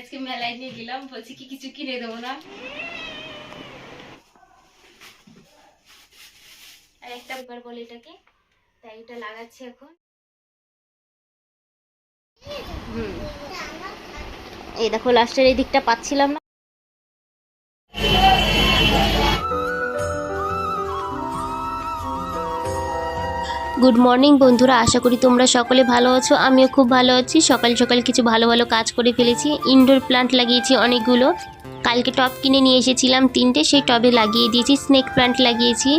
আজকে মেলায় নিয়ে গেলাম, বলছি কি কিছু কিনে দেবো না? আর একটা পেপার বলে এটাকে, তাই এটা লাগাচ্ছি এখন। এই দেখো লাস্টের এই দিকটা পাচ্ছিলাম না। গুড মর্নিং বন্ধুরা। আশা করি তোমরা সকলে ভালো আছো। আমিও খুব ভালো আছি। সকাল সকাল কিছু ভালো ভালো কাজ করে ফেলেছি। ইনডোর প্লান্ট লাগিয়েছি অনেকগুলো। কালকে টব কিনে নিয়ে এসেছিলাম তিনটে। সেই টবে লাগিয়ে দিয়েছি। স্নেক প্লান্ট লাগিয়েছি।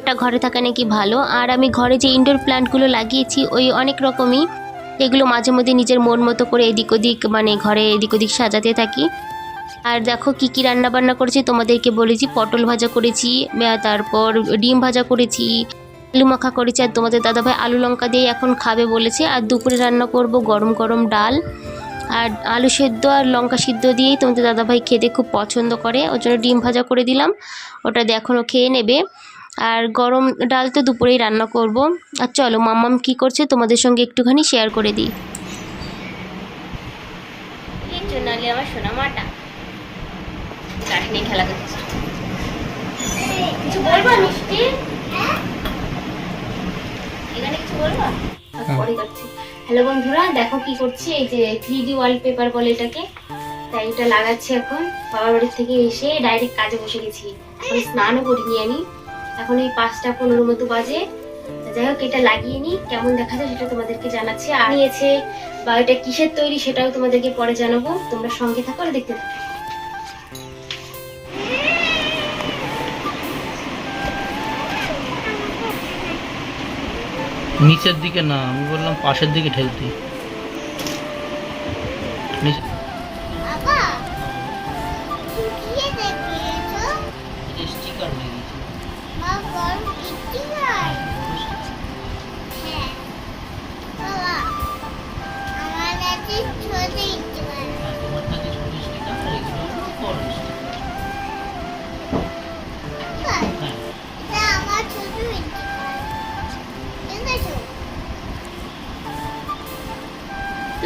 ওটা ঘরে থাকা নাকি ভালো। আর আমি ঘরে যে ইনডোর প্লান্টগুলো লাগিয়েছি, ওই অনেক রকমই। এগুলো মাঝে মধ্যে নিজের মন মতো করে এদিক ওদিক মানে ঘরে এদিক ওদিক সাজাতে থাকি। আর দেখো কি কি রান্না বান্না করেছি। তোমাদেরকে বলেছি। পটল ভাজা করেছি তারপর ডিম ভাজা করেছি। আলু মাখা করেছি আর তোমাদের দাদাভাই আলু লঙ্কা দিয়ে এখন খাবে বলেছে। আর দুপুরে রান্না করব গরম গরম ডাল। আর আলু সেদ্ধ আর লঙ্কা সিদ্ধ দিয়েই তোমাদের দাদাভাই খেতে খুব পছন্দ করে। ওর জন্য ডিম ভাজা করে দিলাম। ওটা দিয়ে এখনও খেয়ে নেবে। আর গরম ডাল তো দুপুরেই রান্না করব। আর চলো মাম্মাম কি করছে তোমাদের সঙ্গে একটুখানি শেয়ার করে দিই। নালে আমার সোনা মাটা। লাঠি নিয়ে খেলা করছে। কিছু বলব মিষ্টি? এখানে কিছু বলব? পরে করছি। হ্যালো বন্ধুরা দেখো কি করছি এই যে থ্রি ডি ওয়ালপেপার বলে এটাকে। তাই এটা লাগাচ্ছি এখন। বাবার বাড়ির থেকে এসে ডাইরেক্ট কাজে বসে গেছি। এখন স্নানও করিনি আমি। এখন এই পাঁচটা পনেরো মতো বাজে। যাই হোক এটা লাগিয়ে নি কেমন দেখা যায় সেটা তোমাদেরকে জানাচ্ছি। আর নিয়েছে বা এটা কিসের তৈরি সেটাও তোমাদেরকে পরে জানাব। তোমরা সঙ্গে থাকো আর দেখতে থাকো। নিচের দিকে না আমি বললাম পাশের দিকে ঠেলতে। স্টিকার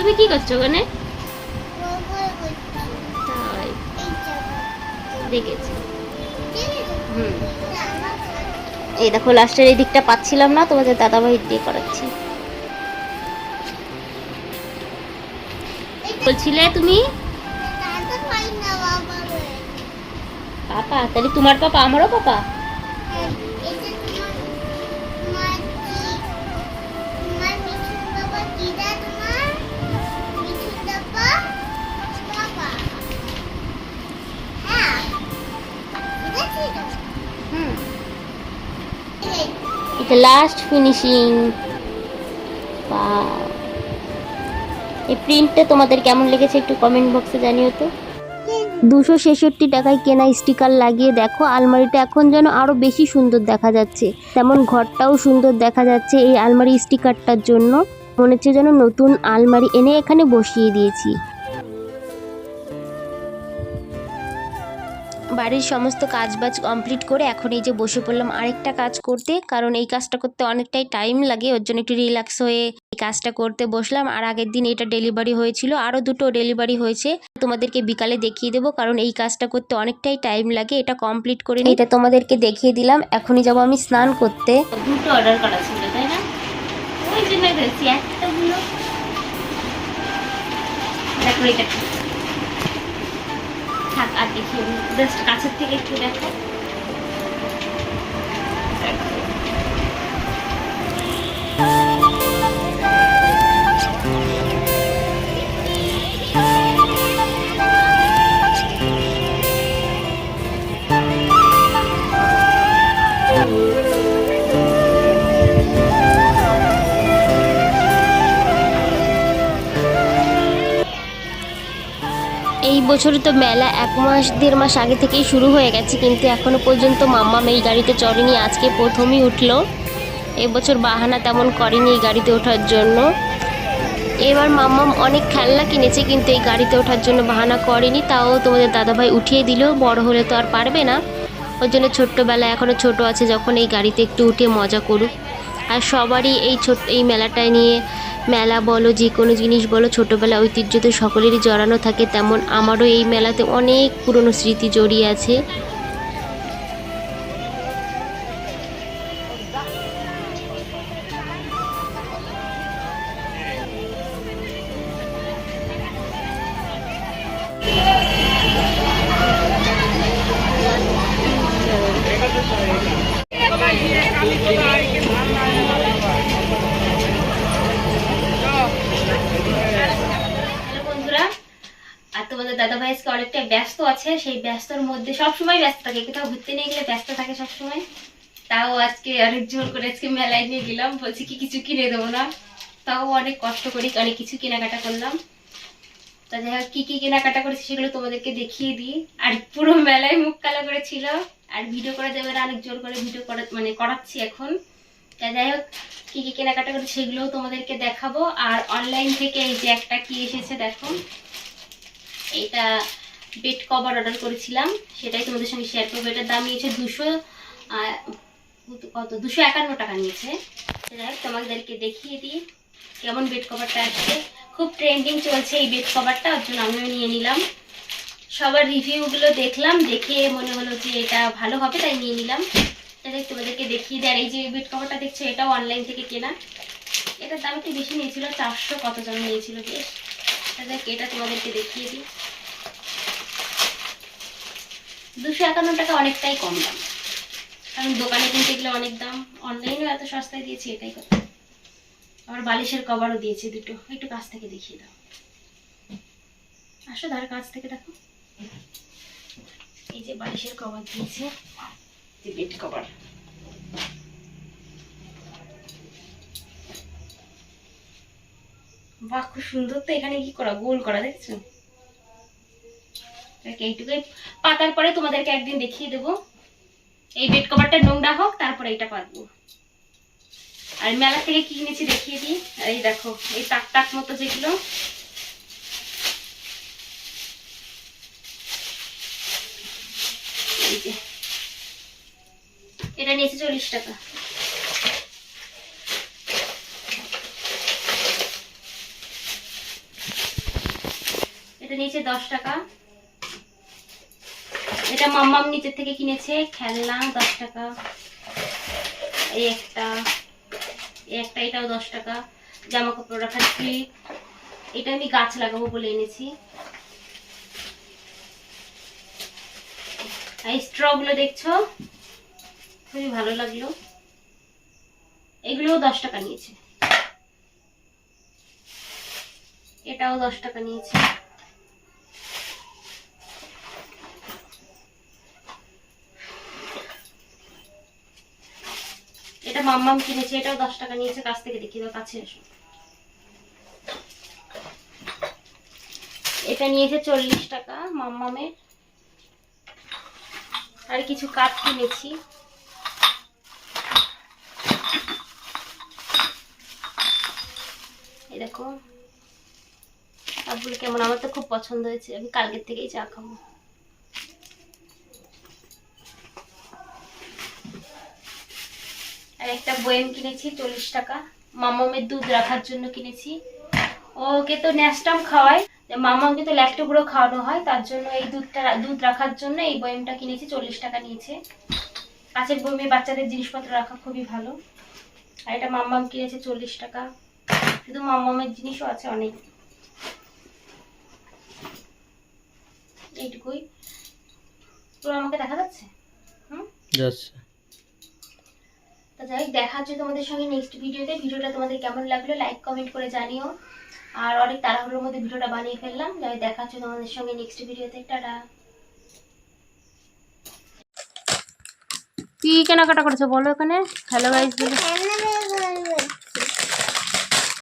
তুমি কি করছ ওখানে? দেখেছি। হুম। এই দেখো লাস্টের এই দিকটা পাচ্ছিলাম না তোমাদের দাদাভাই দিয়ে করাচ্ছি। বলছিলে তুমি? পাপা তাহলে তোমার পাপা আমারও পাপা? এটা লাস্ট ফিনিশিং এই প্রিন্টটা তোমাদের কেমন লেগেছে একটু কমেন্ট বক্সে জানিও তো। দুশো ছেষট্টি টাকায় কেনা স্টিকার লাগিয়ে দেখো, আলমারিটা এখন যেন আরও বেশি সুন্দর দেখা যাচ্ছে। তেমন ঘরটাও সুন্দর দেখা যাচ্ছে এই আলমারি স্টিকারটার জন্য। মনে হচ্ছে যেন নতুন আলমারি এনে এখানে বসিয়ে দিয়েছি। বাড়ির সমস্ত কাজবাজ কমপ্লিট করে এখন এই যে বসে পড়লাম আরেকটা কাজ করতে কারণ এই কাজটা করতে অনেকটাই টাইম লাগে ওর জন্য একটু রিল্যাক্স হয়ে এই কাজটা করতে বসলাম। আর আগের দিন এটা ডেলিভারি হয়েছিল আরও দুটো ডেলিভারি হয়েছে। তোমাদেরকে বিকালে দেখিয়ে দেবো কারণ এই কাজটা করতে অনেকটাই টাইম লাগে এটা কমপ্লিট করে নিই। এটা তোমাদেরকে দেখিয়ে দিলাম এখনই যাব আমি স্নান করতে। দুটো অর্ডার করা ছিল তাই না? ওই জন্য দেখছি একটাগুলো দেখো এটা কি? থাক আর দেখি জাস্ট কাছের থেকে একটু দেখো এই বছর তো মেলা এক মাস, দেড় মাস আগে থেকেই শুরু হয়ে গেছে, কিন্তু এখনও পর্যন্ত মাম্মাম এই গাড়িতে চড়েনি। আজকে প্রথমই উঠল। এবছর বাহানা তেমন করেনি এই গাড়িতে ওঠার জন্য। এবার মাম্মাম অনেক খেলনা কিনেছে, কিন্তু এই গাড়িতে ওঠার জন্য বাহানা করেনি। তাও তোমাদের দাদাভাই উঠিয়ে দিল। বড় হলে তো আর পারবে না। ওর জন্য ছোট্টবেলা এখনও ছোট আছে, যখন এই গাড়িতে একটু উঠে মজা করুক। আর সবারই এই ছোট, এই মেলাটায় নিয়ে মেলা বলো, যে কোনো জিনিস বলো, ছোটোবেলা ঐতিহ্য তো সকলেরই জড়ানো থাকে, তেমন আমারও এই মেলাতে অনেক পুরনো স্মৃতি জড়িয়ে আছে। আজকে অনেকটা ব্যস্ত আছে, সেই ব্যস্তর মধ্যে সব সময় ব্যস্ত থাকে কোথাও ঘুরতে নিয়ে গেলে ব্যস্ত থাকে সব সময় তাও আজকে অনেক জোর করে আজকে মেলায় নিয়ে গেলাম, বলছি কি কিছু কিনে দেবো না। তাও অনেক কষ্ট করি অনেক কিছু কেনাকাটা করলাম। তা যাই হোক, কী কী কেনাকাটা করেছি সেগুলো তোমাদেরকে দেখিয়ে দিই। আর পুরো মেলায় মুখ কালো করেছিল, আর ভিডিও করে দেবে অনেক জোর করে ভিডিও করা মানে করাচ্ছি এখন। তা যাই হোক, কী কী কেনাকাটা করেছি সেগুলোও তোমাদেরকে দেখাবো। আর অনলাইন থেকে এই যে একটা কি এসেছে দেখো। এটা বেড কভার অর্ডার করেছিলাম, সেটাই তোমাদের সঙ্গে শেয়ার করব। এটার দাম নিয়েছে দুশো কত? দুশো একান্ন টাকা নিয়েছে। যাই তোমাদেরকে দেখিয়ে দিই, কেমন বেড কভারটা আসছে। খুব ট্রেন্ডিং চলছে এই বেড কভারটা ওর জন্য আমিও নিয়ে নিলাম। সবার রিভিউগুলো দেখলাম দেখে মনে হলো যে এটা ভালো হবে, তাই নিয়ে নিলাম। তাহলে তোমাদেরকে দেখিয়ে দেয়। এই যে বেড কভারটা দেখছ, এটাও অনলাইন থেকে কেনা। এটার দাম একটু বেশি নিয়েছিল, চারশো কত জন নিয়েছিল, বেশ। তাহলে এটা তোমাদেরকে দেখিয়ে দিই। দুশো একান্ন টাকা অনেকটাই কম দাম। কারণ দোকানে কিনতে গেলে অনেক দাম। অনলাইনেও এত সস্তায় দিয়েছি, এটাই কথা। আবার বালিশের কভারও দিয়েছে দুটো। একটু কাছ থেকে দেখিয়ে দাও। আসো ধার কাছ থেকে দেখো। এই যে বালিশের কভার দিয়েছে। যে বেড কভার। বাহ খুব সুন্দর তো এখানে কি করা গোল করা দেখছ? দেখ, এইটুকুই। পাতার পরে তোমাদেরকে একদিন দেখিয়ে দেবো। এই বেড কভারটা নোংরা হোক তারপরে এটা পাতবো। আর মেলা থেকে কি কিনেছি দেখিয়ে দিই। এই দেখো এই টাক টাক মতো যেগুলো। এটা নিয়েছে চল্লিশ টাকা। এটা নিয়েছে দশ টাকা। এটা মাম্মাম নিচের থেকে কিনেছে, খেলনা দশ টাকা। এই একটা এই একটা, এটাও দশ টাকা। জামা কাপড় রাখার ক্লিপ এটা আমি গাছ লাগাবো বলে এনেছি। এই স্ট্রগুলো দেখছ? খুবই ভালো লাগল। এগুলোও দশ টাকা নিয়েছে। এটাও দশ টাকা নিয়েছে এটা মাম্মাম কিনেছে, এটাও দশ টাকা নিয়েছে, কাছ থেকে দেখিয়ে দাও, কাছে এসো এটা নিয়েছে চল্লিশ টাকা মাম্মামের। আর কিছু কাঠ কিনেছি। দেখো, কাপগুলো কেমন? আমার তো খুব পছন্দ হয়েছে, আমি কালকের থেকেই চা খাব। একটা বয়েম কিনেছি, চল্লিশ টাকা। মামামের দুধ রাখার জন্য কিনেছি। ওকে তো ন্যাস্টাম খাওয়ায় মামাকে তো ল্যাকটো খাওয়ানো হয়, তার জন্য এই দুধটা দুধ রাখার জন্য এই বয়েমটা কিনেছি, চল্লিশ টাকা নিয়েছে। কাছের বয়মে বাচ্চাদের জিনিসপত্র রাখা খুবই ভালো। আর এটা মাম্মাম কিনেছে চল্লিশ টাকা। শুধু মাম্মামের জিনিসও আছে অনেক। এইটুকুই। পুরো আমাকে দেখা যাচ্ছে? হুম? তো যাই হোক, দেখা হচ্ছে তোমাদের সঙ্গে নেক্সট ভিডিওতে ভিডিওটা তোমাদের কেমন লাগল লাইক কমেন্ট করে জানিও। আর অনেক তাড়াহুড়োর মধ্যে ভিডিওটা বানিয়ে ফেললাম। যাই হোক, দেখা হচ্ছে তোমাদের সঙ্গে নেক্সট ভিডিওতে টাটা। কি কেনাকাটা করেছ বলো ওখানে হ্যালো গাইস